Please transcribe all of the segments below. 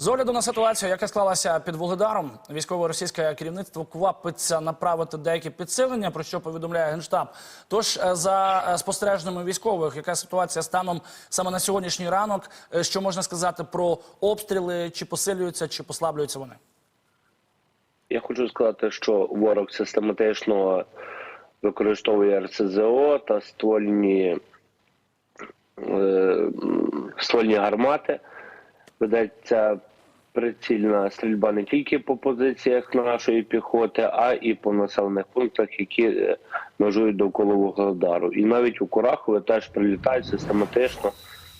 З огляду на ситуацію, яка склалася під Вугледаром, військове російське керівництво квапиться направити деякі підсилення, про що повідомляє генштаб. Тож е, за е, спостереженнями військових, яка ситуація станом саме на сьогоднішній ранок, Е, що можна сказати про обстріли, чи посилюються, чи послаблюються вони? Я хочу сказати, що ворог систематично використовує РСЗО та ствольні, е, ствольні гармати. Ведеться прицільна стрільба не тільки по позиціях нашої піхоти, а і по населених пунктах, які е, межують довкола Вугледару. І навіть у Курахове теж прилітають систематично.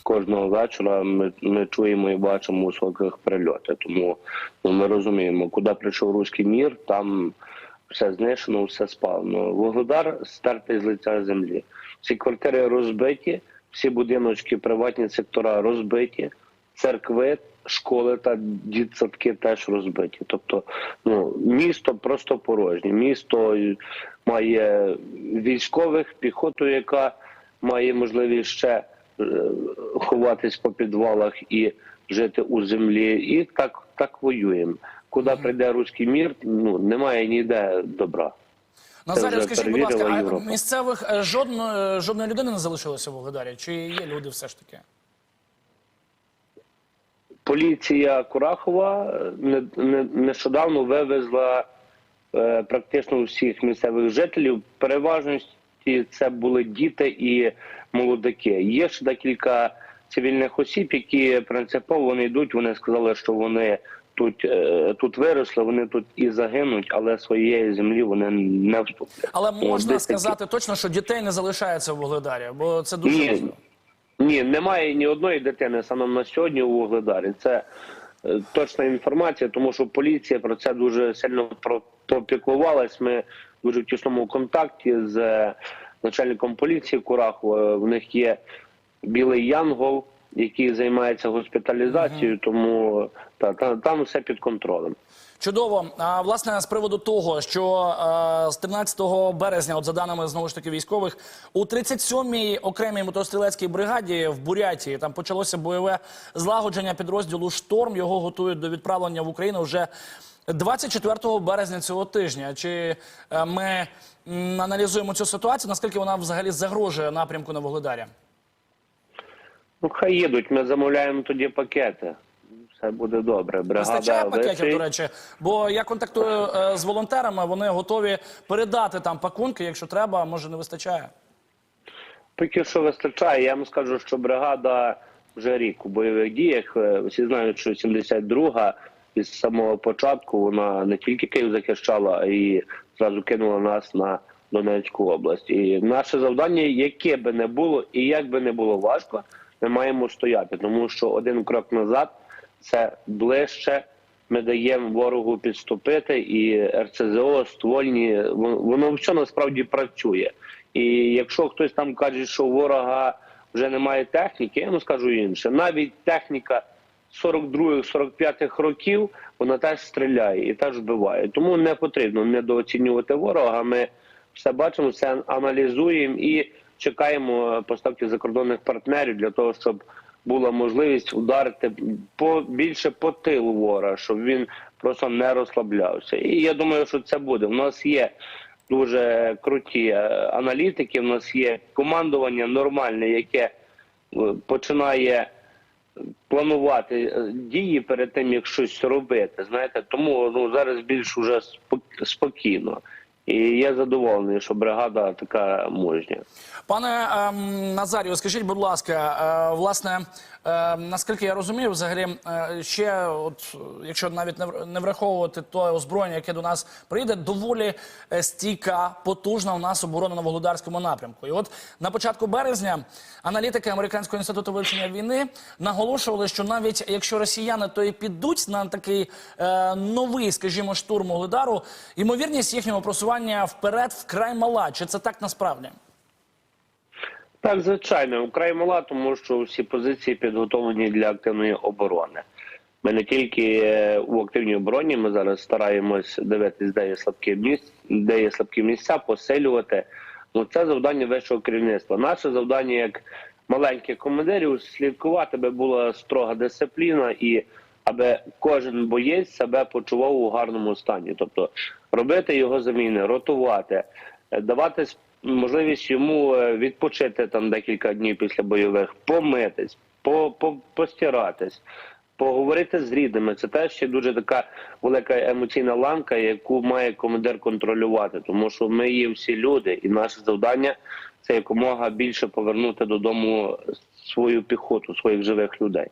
Кожного вечора ми, ми чуємо і бачимо у соках прильоти. Тому ну, ми розуміємо, куди прийшов руський мір, там все знищено, все спалено. Вугледар стертий з лиця землі. Всі квартири розбиті, всі будиночки, приватні сектора розбиті, церкви, школи та дітсадки теж розбиті. Тобто, ну місто просто порожнє. Місто має військових, піхоту, яка має можливість ще е, ховатись по підвалах і жити у землі, і так, так воюємо. Куди прийде руський мір, ну немає ніде добра. Назарі, вже скажіть, будь ласка, а місцевих е, жодної, жодної людини не залишилося в Вугледарі? Чи є люди все ж таки? Поліція Курахова е, не, не, нещодавно вивезла е, практично всіх місцевих жителів. Переважності це були діти і молодики. Є ще декілька цивільних осіб, які принципово вони йдуть. Вони сказали, що вони тут, е, тут виросли, вони тут і загинуть, але своєї землі вони не вступлять. Але можна сказати точно, що дітей не залишається в Вугледарі, бо це дуже важливо. Ні, немає ні одної дитини станом на сьогодні у Вугледарі. Це е, точна інформація, тому що поліція про це дуже сильно про- пропіклувалась. Ми дуже в тісному контакті з е, начальником поліції Курахова. В них є білий янгол, який займається госпіталізацією, тому та, та, там все під контролем. Чудово. А власне з приводу того, що з 13 березня, от за даними знову ж таки військових, у 37-й окремій мотострілецькій бригаді в Бурятії там почалося бойове злагодження підрозділу Шторм. Його готують до відправлення в Україну вже 24 березня цього тижня. Чи е, ми аналізуємо цю ситуацію? Наскільки вона взагалі загрожує напрямку на Вугледарі? Ну хай їдуть. Ми замовляємо тоді пакети. Все буде добре. Бригада Вистачає пакетів, висить. до речі, бо я контактую е, з волонтерами. Вони готові передати там пакунки, якщо треба, може не вистачає. Поки що вистачає. Я вам скажу, що бригада вже рік у бойових діях. Е, Всі знають, що 72-га із самого початку вона не тільки Київ захищала, а і зразу кинула нас на Донецьку область. І наше завдання, яке би не було, і як би не було важко, ми маємо стояти, тому що один крок назад це ближче. Ми даємо ворогу підступити, і РЦЗО, ствольні, вон- воно все насправді працює. І якщо хтось там каже, що у ворога вже немає техніки, я йому скажу інше. Навіть техніка 42-45 років вона теж стріляє і теж вбиває. Тому не потрібно недооцінювати ворога. Ми все бачимо, все аналізуємо і чекаємо поставки закордонних партнерів для того, щоб була можливість ударити по більше по тилу ворога, щоб він просто не розслаблявся. І я думаю, що це буде. У нас є дуже круті е, аналітики. У нас є командування нормальне, яке е, починає планувати е, дії перед тим, як щось робити. Знаєте, тому ну зараз більш уже спокійно. І я задоволений, що бригада така мужня. Пане ем, Назарію, скажіть, будь ласка, е, власне, е, наскільки я розумію, взагалі е, ще, от якщо навіть не не враховувати те озброєння, яке до нас прийде, доволі е, стійка, потужна у нас оборона на Володарському напрямку. І от на початку березня аналітики Американського інституту вивчення війни наголошували, що навіть якщо росіяни то і підуть на такий е, новий, скажімо, штурм Володару, ймовірність їхнього просування вперед вкрай мала. Чи це так насправді? Так, звичайно, вкрай мала, тому що всі позиції підготовлені для активної оборони. Ми не тільки е, у активній обороні, ми зараз стараємось дивитись, де є слабкі місця, де є слабкі місця, посилювати. Ну це завдання вищого керівництва. Наше завдання як маленьких командирів слідкувати, би була строга дисципліна і аби кожен боєць себе почував у гарному стані. Тобто робити його заміни, ротувати, е, давати можливість йому е, відпочити там декілька днів після бойових, помитись, по, по, постиратись. Поговорити з рідними це теж ще дуже така велика емоційна ланка, яку має командир контролювати, тому що ми є всі люди, і наше завдання це якомога більше повернути додому свою піхоту, своїх живих людей.